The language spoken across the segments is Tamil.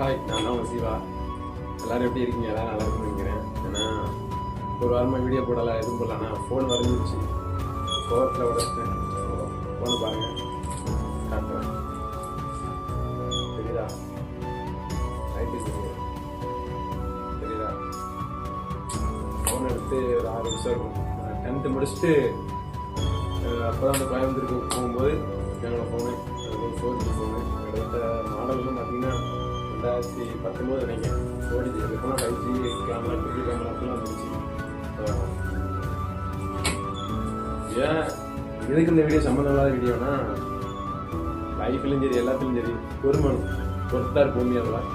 ஹாய் நான் தான் சிவா எல்லோரும் எப்படி இருக்கீங்க? எல்லாரும் நல்லா இருக்கும் நினைக்கிறேன். ஏன்னா ஒரு வாரமாக வீடியோ போடலாம் எதுவும் போடலாம் ஃபோன் வரைஞ்சிருச்சு. கோவத்தில் உடச்சேன் ஃபோனை பாருங்கள் காட்டுறேன். தெரியுதா? லைட்டு தெரியுதா? ஃபோன் எடுத்து ஒரு ஆறு வருஷம் இருக்கும். நான் டென்த்து முடிச்சுட்டு அப்போ தான் அந்த கோயம்புத்தூருக்கு போகும்போது என்னோடய ஃபோனு ஃபோர் ஜி ஃபோனு எடுத்த மாடல்லாம் பார்த்தீங்கன்னா ரெண்டாயிரத்தி பத்தொம்போது நினைக்கிறேன் ஓடிச்சு அதுக்கப்புறம் five G camera two G கேமராக்கெல்லாம் வந்துருச்சு ஏன் எதுக்கு இந்த வீடியோ சம்மந்தம் இல்லாத வீடியோனா லைஃப்லையும் சரி எல்லாத்துலையும் சரி பொறுமணும் பொறுத்தார் பூமியாவில்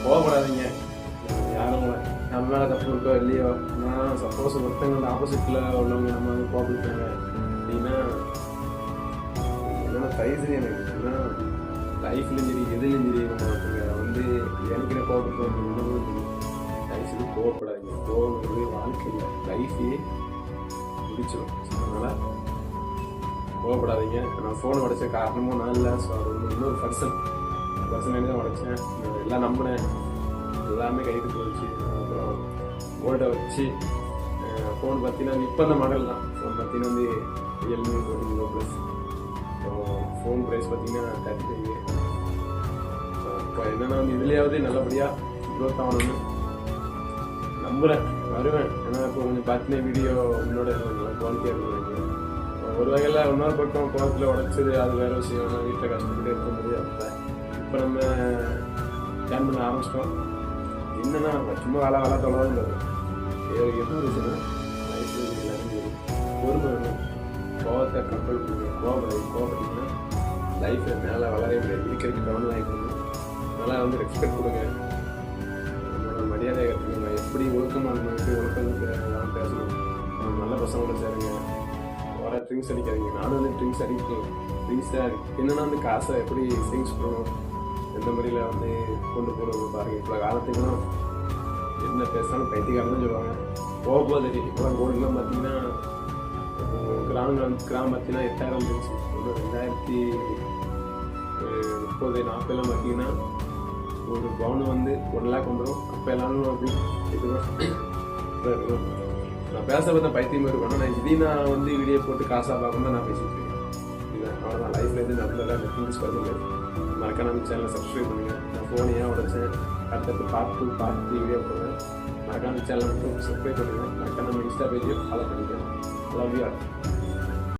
போகப்படாதீங்க யாரும் நம்ம மேலே தப்பு இருக்கோ இல்லையோ நான் சப்போஸ் ஒருத்தவங்க ஆப்போசிட்டில் உள்ளவங்க நம்ம வந்து கோபிட்டாங்க அப்படின்னா என்னோட சைஸ் எனக்கு ஏன்னா லைஃப்லையும் சரி எதுலையும் இல்லை வாழ்க்கையில் லைஃபையே முடிச்சிடும் அதனால் கோவப்படாதீங்க. நான் ஃபோன் உடைச்ச காரணமும் நான் இல்லை. ஸோ அது வந்து இன்னொரு பர்சன் பர்சன் தான் உடைச்சேன். எல்லாம் நம்பினேன். எல்லாமே கைக்கு போச்சு அப்புறம் ஓல்டை வச்சு ஃபோன் பார்த்தீங்கன்னா இப்போ அந்த மாடல் தான். ஃபோன் பார்த்தீங்கன்னா வந்து Realme fourteen pro plus phone price பார்த்தீங்கன்னா தேர்ட்டி ஃபைவ் இப்போ என்னென்னா வந்து இதுலேயாவது நல்லபடியாக க்ரோத் ஆகணும்னு நம்புகிறேன் வருவேன். ஏன்னா இப்போ கொஞ்சம் பார்த்தீங்கன்னா வீடியோ உன்னோட குவாலிட்டியாக இருக்கும் ஒரு வகையில் இன்னொரு பக்கம் குளத்தில் உடச்சது அது வேறு விஷயம். நான் வீட்டில் கஷ்டப்பட்டு இருக்க முடியாது. இப்போ நம்ம பிளான் பண்ண ஆரம்பிச்சிட்டோம். என்னன்னா சும்மா வேலை வேலை தொலைதான் வரும் என்ன விஷயம்னா வயசு பொறுமை வேணும் கோவத்தை கண்ட்ரோல் பண்ணுங்க கோவம் கோவப்பட்டீங்கன்னா லைஃப்பில் மேலே வளரவே முடியாது. இருக்கிறதுக்கு கவனம் ஆகிக்கணும் நல்லா வந்து ரெஸ்பெக்ட் கொடுங்க. பசங்களோட சேருங்க. வர ட்ரிங்க்ஸ் அடிக்காதீங்க. நானும் வந்து ட்ரிங்க்ஸ் அடிக்கிறேன் ட்ரிங்க்ஸ் என்னென்னா வந்து காசை எப்படி சேவிங்ஸ் பண்ணணும்? எந்த முறையில் வந்து கொண்டு போகணும் பாருங்க. இப்போ காலத்துக்குலாம் என்ன பேசினாலும் பைத்தியக்காரன் சொல்லுவாங்க. போக போக தெரியும் இப்போலாம் கோல்டுலாம் பார்த்தீங்கன்னா கிராமங்கள் கிராமம் பார்த்தீங்கன்னா எட்டாயிரம் இருந்துச்சு இன்னும் ரெண்டாயிரத்தி முப்பது நாற்பதுலாம் பார்த்தீங்கன்னா ஒரு பவுன் வந்து ஒன் லேக் வந்துடும் அப்போ எல்லாரும் அப்படி இதுதான் நான் பேச பார்த்தா பைத்தியம் இருக்கும். நான் இதையும் நான் வந்து வீடியோ போட்டு காசாக பார்க்கணும் நான் பேசிட்டு இருக்கேன். இல்லை அவ்வளோதான் லைஃப்ல இருந்து நடந்ததெல்லாம் டிஃபரன்ஸ் பண்ணுங்க மறக்காம நம்ம சேனலை சப்ஸ்கிரைப் பண்ணுங்க. நான் ஃபோனை ஏன் உடச்சேன்? அடுத்தடுத்து பார்த்து பார்த்து வீடியோ போடுறேன். மறக்காம சேனலை மட்டும் சப்ஸ்கிரைப் பண்ணுங்க. மறக்காம நம்ம இன்ஸ்டா பேஜையும் ஃபாலோ பண்ணிக்கிறேன் லவ் யூ